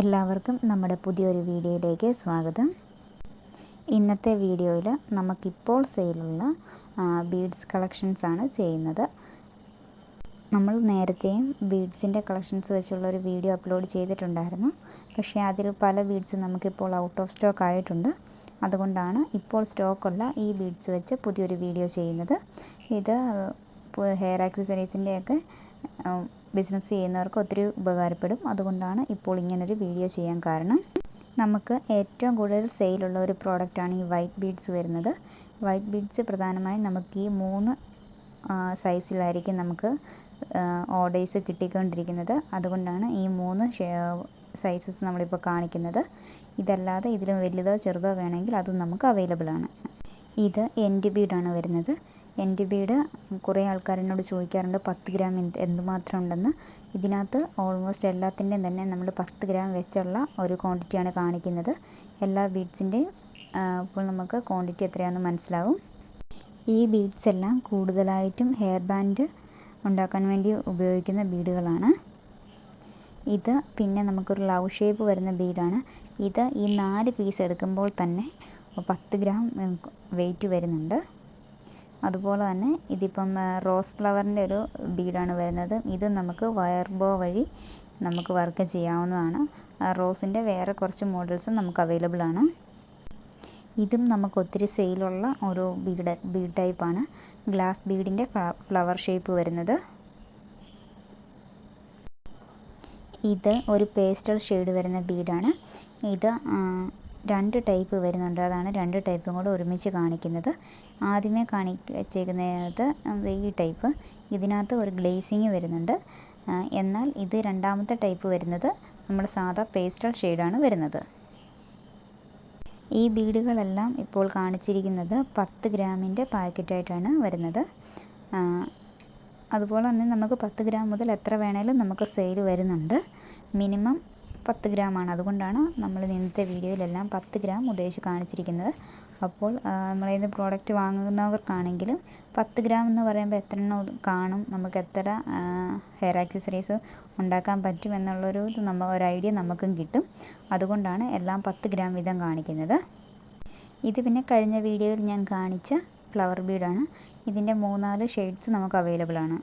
എല്ലാവർക്കും നമ്മുടെ പുതിയൊരു വീഡിയോയിലേക്ക് സ്വാഗതം. ഇന്നത്തെ വീഡിയോയിൽ നമുക്കിപ്പോൾ സെയിലുള്ള ബീഡ്സ് കളക്ഷൻസ് ആണ് ചെയ്യുന്നത്. നമ്മൾ നേരത്തെയും ബീഡ്സിന്റെ കളക്ഷൻസ് വെച്ചുള്ള ഒരു വീഡിയോ അപ്ലോഡ് ചെയ്തിട്ടുണ്ടായിരുന്നു. പക്ഷേ അതിൽ പല ബീഡ്സും നമുക്കിപ്പോൾ ഔട്ട് ഓഫ് സ്റ്റോക്ക് ആയിട്ടുണ്ട്. അതുകൊണ്ടാണ് ഇപ്പോൾ സ്റ്റോക്കുള്ള ഈ ബീഡ്സ് വെച്ച് പുതിയൊരു വീഡിയോ ചെയ്യുന്നത്. ഇത് ഹെയർ ആക്സസറീസിന്റെയൊക്കെ ബിസിനസ് ചെയ്യുന്നവർക്ക് ഒത്തിരി ഉപകാരപ്പെടും. അതുകൊണ്ടാണ് ഇപ്പോൾ ഇങ്ങനൊരു വീഡിയോ ചെയ്യാൻ കാരണം. നമുക്ക് ഏറ്റവും കൂടുതൽ സെയിലുള്ള ഒരു പ്രോഡക്റ്റാണ് ഈ വൈറ്റ് ബീഡ്സ് വരുന്നത്. വൈറ്റ് ബീഡ്സ് പ്രധാനമായും നമുക്ക് ഈ മൂന്ന് സൈസിലായിരിക്കും നമുക്ക് ഓർഡേഴ്സ് കിട്ടിക്കൊണ്ടിരിക്കുന്നത്. അതുകൊണ്ടാണ് ഈ മൂന്ന് സൈസസ് നമ്മളിപ്പോൾ കാണിക്കുന്നത്. ഇതല്ലാതെ ഇതിലും വലുതോ ചെറുതോ വേണമെങ്കിൽ അതും നമുക്ക് അവൈലബിൾ ആണ്. ഇത് എൻഡ് ബീഡാണ് വരുന്നത്. എന്റെ വീട് കുറേ ആൾക്കാർ എന്നോട് ചോദിക്കാറുണ്ട് പത്ത് ഗ്രാം എന്ത് എന്തുമാത്രം ഉണ്ടെന്ന് ഇതിനകത്ത് ഓൾമോസ്റ്റ് എല്ലാത്തിന്റെയും തന്നെ നമ്മൾ പത്ത് ഗ്രാം വെച്ചുള്ള ഒരു ക്വാണ്ടിറ്റിയാണ് കാണിക്കുന്നത്. എല്ലാ ബീഡ്സിന്റെയും അപ്പോൾ നമുക്ക് ക്വാണ്ടിറ്റി എത്രയാണെന്ന് മനസ്സിലാവും. ഈ ബീഡ്സ് എല്ലാം കൂടുതലായിട്ടും ഹെയർ ബാൻഡ് ഉണ്ടാക്കാൻ വേണ്ടി ഉപയോഗിക്കുന്ന ബീഡുകളാണ് ഇത് പിന്നെ നമുക്കൊരു ലവ് ഷേപ്പ് വരുന്ന ബീഡാണ് ഇത് ഈ നാല് പീസ് എടുക്കുമ്പോൾ തന്നെ പത്ത് ഗ്രാം വെയിറ്റ് വരുന്നുണ്ട്. അതുപോലെ തന്നെ ഇതിപ്പം റോസ് ഫ്ലവറിന്റെ ഒരു ബീഡാണ് വരുന്നത്. ഇത് നമുക്ക് വയർബോ വഴി നമുക്ക് വർക്ക് ചെയ്യാവുന്നതാണ്. റോസിന്റെ വേറെ കുറച്ച് മോഡൽസും നമുക്ക് അവൈലബിൾ ആണ്. ഇതും നമുക്ക് ഒത്തിരി സെയിലുള്ള ഒരു ബീഡ് ബീഡ് ടൈപ്പാണ്. ഗ്ലാസ് ബീഡിന്റെ ഫ്ലവർ ഷേപ്പ് വരുന്നത്. ഇത് ഒരു പേസ്റ്റൽ ഷെയ്ഡ് വരുന്ന ബീഡാണ്. ഇത് രണ്ട് ടൈപ്പ് വരുന്നുണ്ട്. അതാണ് രണ്ട് ടൈപ്പും കൂടെ ഒരുമിച്ച് കാണിക്കുന്നത്. ആദ്യമേ കാണി വെച്ചേക്കുന്നത് ഈ ടൈപ്പ്. ഇതിനകത്ത് ഒരു ഗ്ലേസിങ് വരുന്നുണ്ട്. എന്നാൽ ഇത് രണ്ടാമത്തെ ടൈപ്പ് വരുന്നത് നമ്മൾ സാധാ പേസ്റ്റൽ ഷെയ്ഡാണ് വരുന്നത്. ഈ ബീഡുകളെല്ലാം ഇപ്പോൾ കാണിച്ചിരിക്കുന്നത് പത്ത് ഗ്രാമിന്റെ പാക്കറ്റായിട്ടാണ് വരുന്നത്. അതുപോലെ തന്നെ നമുക്ക് പത്ത് ഗ്രാം മുതൽ എത്ര വേണേലും നമുക്ക് സെയിൽ വരുന്നുണ്ട്. മിനിമം പത്ത് ആണ് അതുകൊണ്ടാണ് നമ്മൾ ഇന്നത്തെ വീഡിയോയിലെല്ലാം പത്ത് ഗ്രാം ഉദ്ദേശിച്ച് കാണിച്ചിരിക്കുന്നത്. അപ്പോൾ നമ്മളെ നിന്ന് പ്രോഡക്റ്റ് വാങ്ങുന്നവർക്കാണെങ്കിലും പത്ത് ഗ്രാം എന്ന് പറയുമ്പോൾ എത്ര എണ്ണം കാണും? നമുക്ക് എത്ര ഹെയർ ആക്സസറീസ് ഉണ്ടാക്കാൻ പറ്റും എന്നുള്ളൊരു നമ്മ ഒരു ഐഡിയ നമുക്കും കിട്ടും. അതുകൊണ്ടാണ് എല്ലാം പത്ത് ഗ്രാം വീതം കാണിക്കുന്നത്. ഇത് പിന്നെ കഴിഞ്ഞ വീഡിയോയിൽ ഞാൻ കാണിച്ച ഫ്ലവർ ബീഡാണ് ഇതിന്റെ മൂന്നാൽ ഷെയ്ഡ്സ് നമുക്ക് അവൈലബിൾ ആണ്.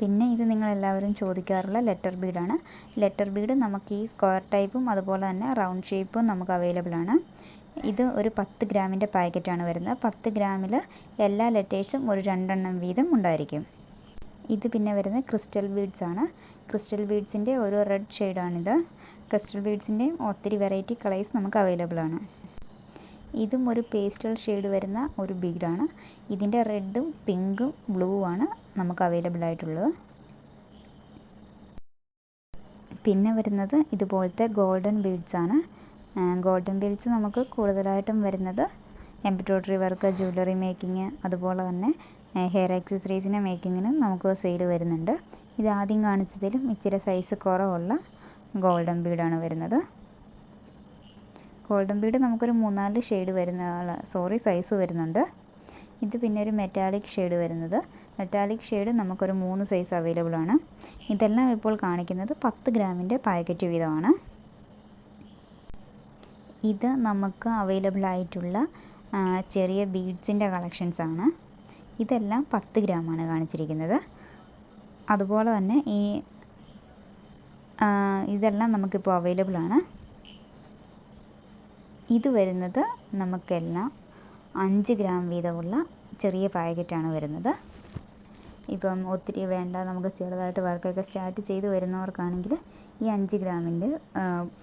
പിന്നെ ഇത് നിങ്ങളെല്ലാവരും ചോദിക്കാറുള്ള ലെറ്റർ ബീഡാണ് ലെറ്റർ ബീഡ് നമുക്ക് ഈ സ്ക്വയർ ടൈപ്പും അതുപോലെ തന്നെ റൗണ്ട് ഷേപ്പും നമുക്ക് അവൈലബിൾ ആണ്. ഇത് ഒരു പത്ത് ഗ്രാമിന്റെ പാക്കറ്റാണ് വരുന്നത്. പത്ത് ഗ്രാമിൽ എല്ലാ ലെറ്റേഴ്സും ഒരു രണ്ടെണ്ണം വീതം ഉണ്ടായിരിക്കും. ഇത് പിന്നെ വരുന്നത് ക്രിസ്റ്റൽ ബീഡ്സ് ആണ്. ക്രിസ്റ്റൽ ബീഡ്സിന്റെ ഒരു റെഡ് ഷെയ്ഡാണിത് ക്രിസ്റ്റൽ ബീഡ്സിന്റെയും ഒത്തിരി വെറൈറ്റി കളേഴ്സ് നമുക്ക് അവൈലബിൾ ആണ്. ഇതും ഒരു പേസ്റ്റൽ ഷെയ്ഡ് വരുന്ന ഒരു ബീഡാണ് ഇതിന്റെ റെഡും പിങ്കും ബ്ലൂ ആണ് നമുക്ക് അവൈലബിൾ ആയിട്ടുള്ളത്. പിന്നെ വരുന്നത് ഇതുപോലത്തെ ഗോൾഡൻ ബീഡ്സ് ആണ്. ഗോൾഡൻ ബീഡ്സ് നമുക്ക് കൂടുതലായിട്ടും വരുന്നത് എംബ്രോയ്ഡറി വർക്ക് ജ്വല്ലറി മേക്കിങ് അതുപോലെ തന്നെ ഹെയർ ആക്സസറീസിന്റെ മേക്കിങ്ങിനും നമുക്ക് സെയിൽ വരുന്നുണ്ട്. ഇത് ആദ്യം കാണിച്ചതിലും ഇച്ചിരി സൈസ് കുറവുള്ള ഗോൾഡൻ ബീഡാണ് വരുന്നത്. ഗോൾഡൻ ബീഡ് നമുക്കൊരു മൂന്നാൽ ഷെയ്ഡ് വരുന്ന സോറി സൈസ് വരുന്നുണ്ട്. ഇത് പിന്നെ ഒരു മെറ്റാലിക് ഷെയ്ഡ് വരുന്നത്. മെറ്റാലിക് ഷെയ്ഡ് നമുക്കൊരു മൂന്ന് സൈസ് അവൈലബിൾ ആണ്. ഇതെല്ലാം ഇപ്പോൾ കാണിക്കുന്നത് പത്ത് ഗ്രാമിന്റെ പാക്കറ്റ് വീതമാണ്. ഇത് നമുക്ക് അവൈലബിൾ ആയിട്ടുള്ള ചെറിയ ബീഡ്സിന്റെ കളക്ഷൻസ് ആണ്. ഇതെല്ലാം പത്ത് ഗ്രാമാണ് കാണിച്ചിരിക്കുന്നത്. അതുപോലെ തന്നെ ഈ ഇതെല്ലാം നമുക്കിപ്പോൾ അവൈലബിൾ ആണ്. ഇത് വരുന്നത് നമുക്കെല്ലാം അഞ്ച് ഗ്രാം വീതമുള്ള ചെറിയ പാക്കറ്റാണ് വരുന്നത്. ഇപ്പം ഒത്തിരി വേണ്ട നമുക്ക് ചെറുതായിട്ട് വർക്കൊക്കെ സ്റ്റാർട്ട് ചെയ്ത് വരുന്നവർക്കാണെങ്കിൽ ഈ അഞ്ച് ഗ്രാമിന്റെ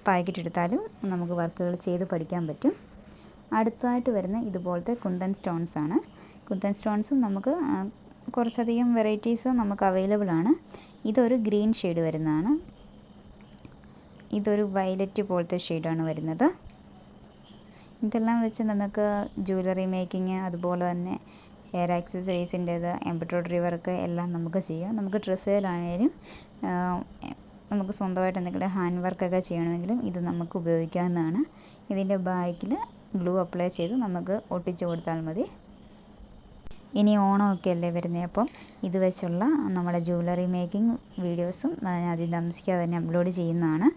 പാക്കറ്റ് എടുത്താലും നമുക്ക് വർക്കുകൾ ചെയ്ത് പഠിക്കാൻ പറ്റും. അടുത്തതായിട്ട് വരുന്ന ഇതുപോലത്തെ കുന്തൻ സ്റ്റോൺസ് ആണ്. കുന്തൻ സ്റ്റോൺസും നമുക്ക് കുറച്ചധികം വെറൈറ്റീസ് നമുക്ക് അവൈലബിൾ ആണ്. ഇതൊരു ഗ്രീൻ ഷെയ്ഡ് വരുന്നതാണ്. ഇതൊരു വയലറ്റ് പോലത്തെ ഷെയ്ഡാണ് വരുന്നത്. ഇതെല്ലാം വെച്ച് നമുക്ക് ജ്വല്ലറി മേക്കിങ് അതുപോലെ തന്നെ ഹെയർ ആക്സസറീസിന്റേത് എംബ്രോയ്ഡറി വർക്ക് എല്ലാം നമുക്ക് ചെയ്യാം. നമുക്ക് ഡ്രസ്സുകളാണെങ്കിലും നമുക്ക് സ്വന്തമായിട്ട് എന്തെങ്കിലും ഹാൻഡ് വർക്കൊക്കെ ചെയ്യണമെങ്കിലും ഇത് നമുക്ക് ഉപയോഗിക്കാവുന്നതാണ്. ഇതിന്റെ ബാക്കിൽ ഗ്ലൂ അപ്ലൈ ചെയ്ത് നമുക്ക് ഒട്ടിച്ച് കൊടുത്താൽ മതി. ഇനി ഓണമൊക്കെ അല്ലേ വരുന്നത് അപ്പം ഇത് വെച്ചുള്ള നമ്മുടെ ജ്വല്ലറി മേക്കിംഗ് വീഡിയോസും അതിൽ താമസിക്കാതെ തന്നെ അപ്ലോഡ് ചെയ്യുന്നതാണ്.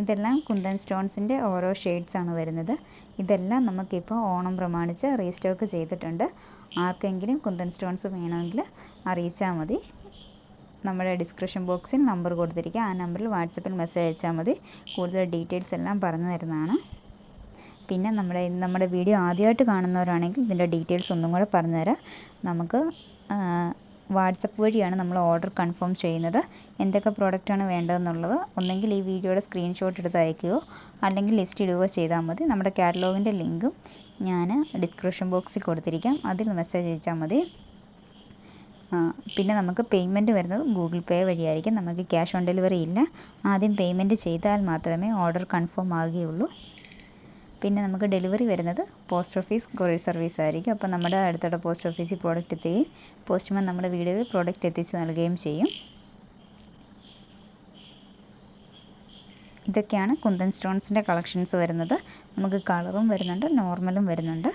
ഇതെല്ലാം കുന്തൻ സ്റ്റോൺസിന്റെ ഓരോ ഷെയ്ഡ്സാണ് വരുന്നത്. ഇതെല്ലാം നമുക്കിപ്പോൾ ഓണം പ്രമാണിച്ച് റീസ്റ്റോക്ക് ചെയ്തിട്ടുണ്ട്. ആർക്കെങ്കിലും കുന്തൻ സ്റ്റോൺസ് വേണമെങ്കിൽ അറിയിച്ചാൽ മതി. നമ്മുടെ ഡിസ്ക്രിപ്ഷൻ ബോക്സിൽ നമ്പർ കൊടുത്തിരിക്കുക. ആ നമ്പറിൽ വാട്സപ്പിൽ മെസ്സേജ് അയച്ചാൽ മതി. കൂടുതൽ ഡീറ്റെയിൽസ് എല്ലാം പറഞ്ഞു തരുന്നതാണ്. പിന്നെ നമ്മുടെ നമ്മുടെ വീഡിയോ ആദ്യമായിട്ട് കാണുന്നവരാണെങ്കിൽ ഇതിന്റെ ഡീറ്റെയിൽസ് ഒന്നും കൂടെ പറഞ്ഞുതരാം നമുക്ക് വാട്സപ്പ് വഴിയാണ് നമ്മൾ ഓർഡർ കൺഫേം ചെയ്യുന്നത്. എന്തൊക്കെ പ്രോഡക്റ്റാണ് വേണ്ടതെന്നുള്ളത് ഒന്നെങ്കിൽ ഈ വീഡിയോയുടെ സ്ക്രീൻഷോട്ട് എടുത്ത് അയക്കുകയോ അല്ലെങ്കിൽ ലിസ്റ്റ് ഇടുകയോ ചെയ്താൽ മതി. നമ്മുടെ കാറ്റലോഗിന്റെ ലിങ്കും ഞാൻ ഡിസ്ക്രിപ്ഷൻ ബോക്സിൽ കൊടുത്തിരിക്കാം. അതിൽ മെസ്സേജ് അയച്ചാൽ മതി. പിന്നെ നമുക്ക് പേയ്മെന്റ് വരുന്നത് ഗൂഗിൾ പേ വഴിയായിരിക്കും. നമുക്ക് ക്യാഷ് ഓൺ ഡെലിവറി ഇല്ല. ആദ്യം പേയ്മെന്റ് ചെയ്താൽ മാത്രമേ ഓർഡർ കൺഫേം ആകുകയുള്ളൂ പിന്നെ നമുക്ക് ഡെലിവറി വരുന്നത് പോസ്റ്റ് ഓഫീസ് കൊറിയർ സർവീസ് ആയിരിക്കും. അപ്പോൾ നമ്മുടെ അടുത്തുള്ള പോസ്റ്റ് ഓഫീസിൽ പ്രോഡക്റ്റ് എത്തുകയും പോസ്റ്റ്മാൻ നമ്മുടെ വീടുകളിൽ പ്രോഡക്റ്റ് എത്തിച്ച് നൽകുകയും ചെയ്യും. ഇതൊക്കെയാണ് കുന്തൻ സ്റ്റോൺസിന്റെ കളക്ഷൻസ് വരുന്നത്. നമുക്ക് കളറും വരുന്നുണ്ട് നോർമലും വരുന്നുണ്ട്.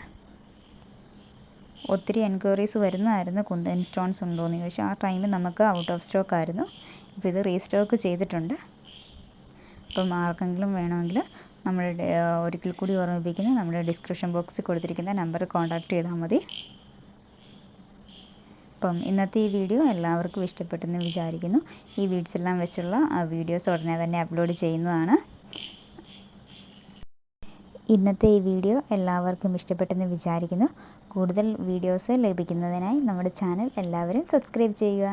ഒത്തിരി എൻക്വയറീസ് വരുന്നതായിരുന്നു കുന്തൻ സ്റ്റോൺസ് ഉണ്ടോയെന്ന് ചോദിച്ചാൽ ആ ടൈമിൽ നമുക്ക് ഔട്ട് ഓഫ് സ്റ്റോക്ക് ആയിരുന്നു. ഇപ്പോൾ ഇത് റീസ്റ്റോക്ക് ചെയ്തിട്ടുണ്ട്. അപ്പം ആർക്കെങ്കിലും വേണമെങ്കിൽ നമ്മുടെ ഒരിക്കൽ കൂടി ഓർമ്മിപ്പിക്കുന്നു നമ്മുടെ ഡിസ്ക്രിപ്ഷൻ ബോക്സിൽ കൊടുത്തിരിക്കുന്ന നമ്പർ കോൺടാക്ട് ചെയ്താൽ മതി. അപ്പം ഇന്നത്തെ ഈ വീഡിയോ എല്ലാവർക്കും ഇഷ്ടപ്പെട്ടെന്ന് വിചാരിക്കുന്നു. ഈ വീഡിയോസ് എല്ലാം വെച്ചുള്ള വീഡിയോസ് ഉടനെ തന്നെ അപ്ലോഡ് ചെയ്യുന്നതാണ്. ഇന്നത്തെ ഈ വീഡിയോ എല്ലാവർക്കും ഇഷ്ടപ്പെട്ടെന്ന് വിചാരിക്കുന്നു. കൂടുതൽ വീഡിയോസ് ലഭിക്കുന്നതിനായി നമ്മുടെ ചാനൽ എല്ലാവരും സബ്സ്ക്രൈബ് ചെയ്യുക.